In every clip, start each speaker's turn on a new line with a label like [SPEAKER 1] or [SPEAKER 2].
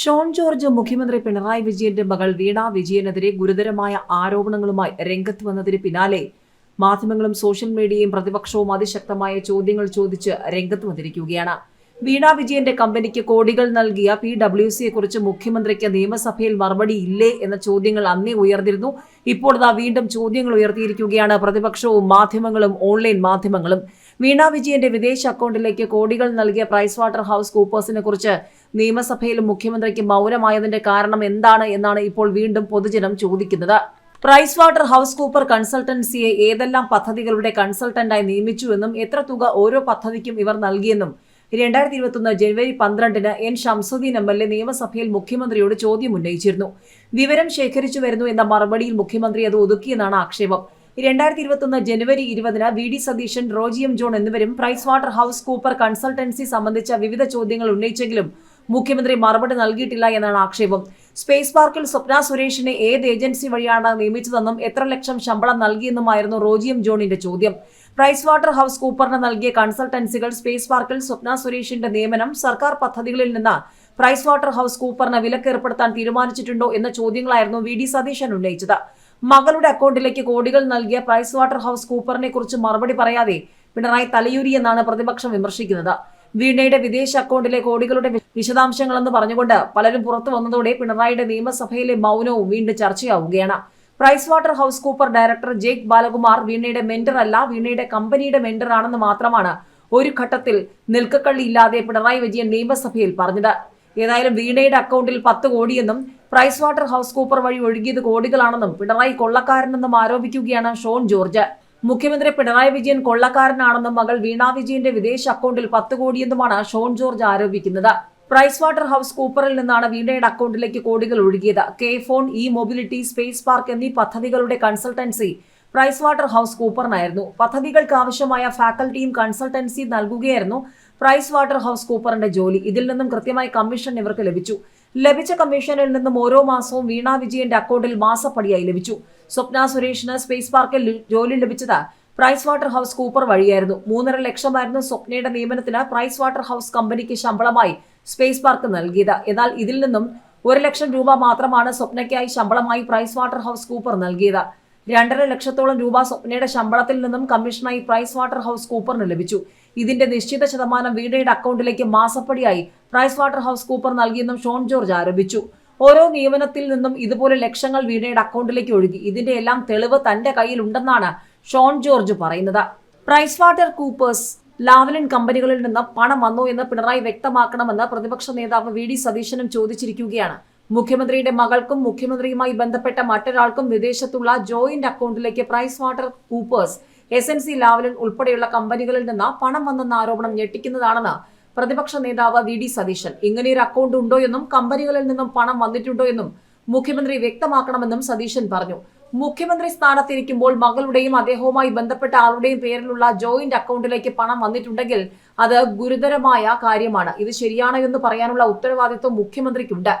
[SPEAKER 1] ഷോൺ ജോർജ് മുഖ്യമന്ത്രി പിണറായി വിജയന്റെ മകൾ വീണ വിജയനെതിരെ ഗുരുതരമായ ആരോപണങ്ങളുമായി രംഗത്ത് വന്നതിന് പിന്നാലെ മാധ്യമങ്ങളും സോഷ്യൽ മീഡിയയും പ്രതിപക്ഷവും അതിശക്തമായ ചോദ്യങ്ങൾ ചോദിച്ച് രംഗത്ത് വന്നിരിക്കുകയാണ്. വീണ വിജയന്റെ കമ്പനിക്ക് കോടികൾ നൽകിയ പി ഡബ്ല്യു സിയെ കുറിച്ച് മുഖ്യമന്ത്രിക്ക് നിയമസഭയിൽ മറുപടി ഇല്ലേ എന്ന ചോദ്യങ്ങൾ അന്നേ ഉയർന്നിരുന്നു. ഇപ്പോൾ ഇതാ വീണ്ടും ചോദ്യങ്ങൾ ഉയർത്തിയിരിക്കുകയാണ്. പ്രതിപക്ഷവും മാധ്യമങ്ങളും ഓൺലൈൻ മാധ്യമങ്ങളും വീണ വിജയന്റെ വിദേശ അക്കൗണ്ടിലേക്ക് കോടികൾ നൽകിയ പ്രൈസ് വാട്ടർ ഹൗസ് കൂപ്പേഴ്സിനെ കുറിച്ച് നിയമസഭയിലും മുഖ്യമന്ത്രിക്ക് മൗനമായതിന്റെ കാരണം എന്താണ് എന്നാണ് ഇപ്പോൾ വീണ്ടും പൊതുജനം ചോദിക്കുന്നത്. പ്രൈസ് വാട്ടർ ഹൗസ് കൂപ്പർ കൺസൾട്ടൻസിയെ ഏതെല്ലാം പദ്ധതികളുടെ കൺസൾട്ടന്റായി നിയമിച്ചുവെന്നും എത്ര തുക ഓരോ പദ്ധതിക്കും ഇവർ നൽകിയെന്നും രണ്ടായിരത്തി ഇരുപത്തൊന്ന് ജനുവരി പന്ത്രണ്ടിന് N. Shamsuddin M. L. A നിയമസഭയിൽ മുഖ്യമന്ത്രിയോട് ചോദ്യം ഉന്നയിച്ചിരുന്നു വിവരം ശേഖരിച്ചു വരുന്നു എന്ന മറുപടിയിൽ മുഖ്യമന്ത്രി അത് ഒതുക്കിയെന്നാണ് ആക്ഷേപം. രണ്ടായിരത്തി ഇരുപത്തൊന്ന് ജനുവരി ഇരുപതിന് വി ഡി സതീശൻ റോജിയം ജോൺ എന്നിവരും price water house Cooper consultancy സംബന്ധിച്ച വിവിധ ചോദ്യങ്ങൾ ഉന്നയിച്ചെങ്കിലും മുഖ്യമന്ത്രി മറുപടി നൽകിയിട്ടില്ല എന്നാണ് ആക്ഷേപം. സ്പേസ് പാർക്കിൽ സ്വപ്ന സുരേഷിനെ ഏത് ഏജൻസി വഴിയാണ് നിയമിച്ചതെന്നും എത്ര ലക്ഷം ശമ്പളം നൽകിയെന്നുമായിരുന്നു റോജിയം ജോണിന്റെ ചോദ്യം. പ്രൈസ് വാട്ടർ ഹൗസ് കൂപ്പറിന് നൽകിയ കൺസൾട്ടൻസികൾ സ്പേസ് പാർക്കിൽ സ്വപ്ന സുരേഷിന്റെ നിയമനം സർക്കാർ പദ്ധതികളിൽ നിന്ന് പ്രൈസ് വാട്ടർ ഹൗസ് കൂപ്പറിന് വിലക്കേർപ്പെടുത്താൻ തീരുമാനിച്ചിട്ടുണ്ടോ എന്ന ചോദ്യങ്ങളായിരുന്നു വി ഡി സതീശൻ ഉന്നയിച്ചത്. മകളുടെ അക്കൗണ്ടിലേക്ക് കോടികൾ നൽകിയ പ്രൈസ് വാട്ടർ ഹൗസ് കൂപ്പറിനെ കുറിച്ച് മറുപടി പറയാതെ പിണറായി തലയൂരി എന്നാണ് പ്രതിപക്ഷം വിമർശിക്കുന്നത്. വീണയുടെ വിദേശ അക്കൗണ്ടിലെ കോടികളുടെ വിശദാംശങ്ങളെന്ന് പറഞ്ഞുകൊണ്ട് പലരും പുറത്തു വന്നതോടെ പിണറായിയുടെ നിയമസഭയിലെ മൗനവും വീണ്ടും ചർച്ചയാവുകയാണ്. Price water house Cooper director Jake Balakumar വീണയുടെ മെന്റർ അല്ല വീണയുടെ കമ്പനിയുടെ മെന്റർ ആണെന്ന് മാത്രമാണ് ഒരു ഘട്ടത്തിൽ നിൽക്കക്കള്ളിയില്ലാതെ പിണറായി വിജയൻ നിയമസഭയിൽ പറഞ്ഞത്. ഏതായാലും വീണയുടെ അക്കൗണ്ടിൽ പത്ത് കോടിയെന്നും പ്രൈസ് വാട്ടർ ഹൗസ് കൂപ്പർ വഴി ഒഴുകിയത് കോടികളാണെന്നും പിണറായി കൊള്ളക്കാരനെന്നും ആരോപിക്കുകയാണ് ഷോൺ ജോർജ്. മുഖ്യമന്ത്രി പിണറായി വിജയൻ കൊള്ളക്കാരനാണെന്നും മകൾ വീണ വിജയന്റെ വിദേശ അക്കൗണ്ടിൽ പത്ത് കോടിയെന്നുമാണ് ഷോൺ ജോർജ് ആരോപിക്കുന്നത്. പ്രൈസ് വാട്ടർ ഹൗസ് കൂപ്പറിൽ നിന്നാണ് വീണയുടെ അക്കൗണ്ടിലേക്ക് കോടികൾ ഒഴുകിയത്. K FON E mobility space park എന്നീ പദ്ധതികളുടെ കൺസൾട്ടൻസി പ്രൈസ് വാട്ടർ ഹൗസ് കൂപ്പറിനായിരുന്നു പദ്ധതികൾക്ക് ആവശ്യമായ ഫാക്കൽറ്റിയും കൺസൾട്ടൻസിയും നൽകുകയായിരുന്നു പ്രൈസ് വാട്ടർ ഹൗസ് കൂപ്പറിന്റെ ജോലി. ഇതിൽ നിന്നും കൃത്യമായി കമ്മീഷൻ ഇവർക്ക് ലഭിച്ചു. ലഭിച്ച കമ്മീഷനിൽ നിന്നും ഓരോ മാസവും വീണ വിജയന്റെ അക്കൗണ്ടിൽ മാസപ്പടിയായി ലഭിച്ചു. സ്വപ്ന സുരേഷിന് സ്പേസ് പാർക്കിൽ ജോലി ലഭിച്ചത് പ്രൈസ് വാട്ടർ ഹൗസ് കൂപ്പർ വഴിയായിരുന്നു. മൂന്നര ലക്ഷമായിരുന്നു സ്വപ്നയുടെ നിയമനത്തിന് പ്രൈസ് വാട്ടർ ഹൗസ് കമ്പനിക്ക് ശമ്പളമായി സ്പേസ് പാർക്ക് നൽകിയത്. എന്നാൽ ഇതിൽ നിന്നും ഒരു ലക്ഷം രൂപ മാത്രമാണ് സ്വപ്നയ്ക്കായി ശമ്പളമായി പ്രൈസ് വാട്ടർ ഹൗസ് കൂപ്പർ നൽകിയത്. രണ്ടര ലക്ഷത്തോളം രൂപ സ്വപ്നയുടെ ശമ്പളത്തിൽ നിന്നും കമ്മീഷനായി പ്രൈസ് വാട്ടർ ഹൗസ് കൂപ്പറിന് ലഭിച്ചു. ഇതിന്റെ നിശ്ചിത ശതമാനം വീടയുടെ അക്കൗണ്ടിലേക്ക് മാസപ്പടിയായി പ്രൈസ് വാട്ടർ ഹൗസ് കൂപ്പർ നൽകിയെന്നും ഷോൺ ജോർജ് ആരോപിച്ചു. ഓരോ നിയമനത്തിൽ നിന്നും ഇതുപോലെ ലക്ഷങ്ങൾ വീണയുടെ അക്കൗണ്ടിലേക്ക് ഒഴുകി. ഇതിന്റെ എല്ലാം തെളിവ് തന്റെ കയ്യിൽ ഉണ്ടെന്നാണ് ഷോൺ ജോർജ് പറയുന്നത്. പ്രൈസ് വാട്ടർ കൂപ്പേഴ്സ് ലാവലിൻ കമ്പനികളിൽ നിന്ന് പണം വന്നു എന്ന് പിണറായി വ്യക്തമാക്കണമെന്ന് പ്രതിപക്ഷ നേതാവ് വി ഡി സതീശനും ചോദിച്ചിരിക്കുകയാണ്. മുഖ്യമന്ത്രിയുടെ മകൾക്കും മുഖ്യമന്ത്രിയുമായി ബന്ധപ്പെട്ട മറ്റൊരാൾക്കും വിദേശത്തുള്ള ജോയിന്റ് അക്കൗണ്ടിലേക്ക് price water Coopers S N C Lavalin ഉൾപ്പെടെയുള്ള കമ്പനികളിൽ നിന്ന് പണം വന്നെന്ന ആരോപണം ഞെട്ടിക്കുന്നതാണെന്ന് പ്രതിപക്ഷ നേതാവ് വി ഡി സതീശൻ. ഇങ്ങനെയൊരു അക്കൗണ്ട് ഉണ്ടോ എന്നും കമ്പനികളിൽ നിന്നും പണം വന്നിട്ടുണ്ടോ എന്നും മുഖ്യമന്ത്രി വ്യക്തമാക്കണമെന്നും സതീശൻ പറഞ്ഞു. മുഖ്യമന്ത്രി സ്ഥാനത്തിരിക്കുമ്പോൾ മകളുടെയും അദ്ദേഹവുമായി ബന്ധപ്പെട്ട ആളുടെയും പേരിലുള്ള ജോയിന്റ് അക്കൗണ്ടിലേക്ക് പണം വന്നിട്ടുണ്ടെങ്കിൽ അത് ഗുരുതരമായ കാര്യമാണ്. ഇത് ശരിയാണോ എന്ന് പറയാനുള്ള ഉത്തരവാദിത്വം മുഖ്യമന്ത്രിക്കുണ്ട്.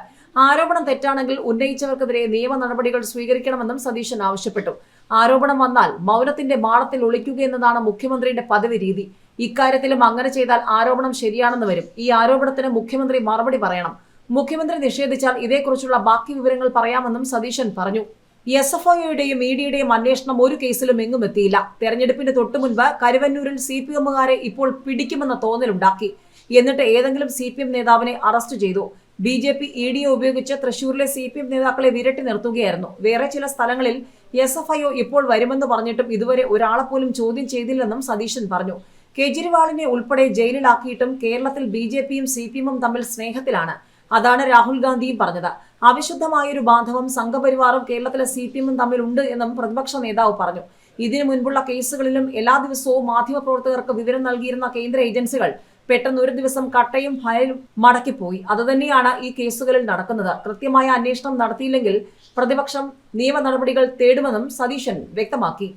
[SPEAKER 1] ആരോപണം തെറ്റാണെങ്കിൽ ഉന്നയിച്ചവർക്കെതിരെ നിയമ നടപടികൾ സ്വീകരിക്കണമെന്നും സതീശൻ ആവശ്യപ്പെട്ടു. ആരോപണം വന്നാൽ മൗനത്തിന്റെ മാളത്തിൽ ഒളിക്കുക എന്നതാണ് മുഖ്യമന്ത്രിയുടെ പതിവ് രീതി. ഇക്കാര്യത്തിലും അങ്ങനെ ചെയ്താൽ ആരോപണം ശരിയാണെന്ന് വരും. ഈ ആരോപണത്തിന് മുഖ്യമന്ത്രി മറുപടി പറയണം. മുഖ്യമന്ത്രി നിഷേധിച്ചാൽ ഇതേക്കുറിച്ചുള്ള ബാക്കി വിവരങ്ങൾ പറയാമെന്നും സതീശൻ പറഞ്ഞു. എസ് എഫ് ഐയുടെയും ഇഡിയുടെയും അന്വേഷണം ഒരു കേസിലും എങ്ങും എത്തിയില്ല. തെരഞ്ഞെടുപ്പിന് തൊട്ടു മുൻപ് കരുവന്നൂരിൽ സി പി എമ്മുകാരെ ഇപ്പോൾ പിടിക്കുമെന്ന തോന്നലുണ്ടാക്കി. എന്നിട്ട് ഏതെങ്കിലും സി പി എം നേതാവിനെ അറസ്റ്റ് ചെയ്തു. ബി ജെ പി ഇ ഡിയെ ഉപയോഗിച്ച് തൃശൂരിലെ സി പി എം നേതാക്കളെ വിരട്ടി നിർത്തുകയായിരുന്നു. വേറെ ചില സ്ഥലങ്ങളിൽ എസ് എഫ് ഐ ഒ ഇപ്പോൾ വരുമെന്ന് പറഞ്ഞിട്ടും ഇതുവരെ ഒരാളെ പോലും ചോദ്യം ചെയ്തില്ലെന്നും സതീശൻ പറഞ്ഞു. കേജ്രിവാളിനെ ഉൾപ്പെടെ ജയിലിലാക്കിയിട്ടും കേരളത്തിൽ ബി ജെ പിയും സി പി എമ്മും തമ്മിൽ സ്നേഹത്തിലാണ്. അതാണ് രാഹുൽ ഗാന്ധിയും പറഞ്ഞത്. അവിശുദ്ധമായൊരു ബാന്ധവം സംഘപരിവാറും കേരളത്തിലെ സി പി എമ്മും തമ്മിലുണ്ട് എന്നും പ്രതിപക്ഷ നേതാവ് പറഞ്ഞു. ഇതിനു മുൻപുള്ള കേസുകളിലും എല്ലാ ദിവസവും മാധ്യമപ്രവർത്തകർക്ക് വിവരം നൽകിയിരുന്ന കേന്ദ്ര ഏജൻസികൾ പെട്ടെന്ന് ഒരു ദിവസം കട്ടയും ഫയലും മടക്കിപ്പോയി. അതുതന്നെയാണ് ഈ കേസുകളിൽ നടക്കുന്നത്. കൃത്യമായ അന്വേഷണം നടത്തിയില്ലെങ്കിൽ പ്രതിപക്ഷം നിയമ നടപടികൾ തേടുമെന്നും സതീശൻ വ്യക്തമാക്കി.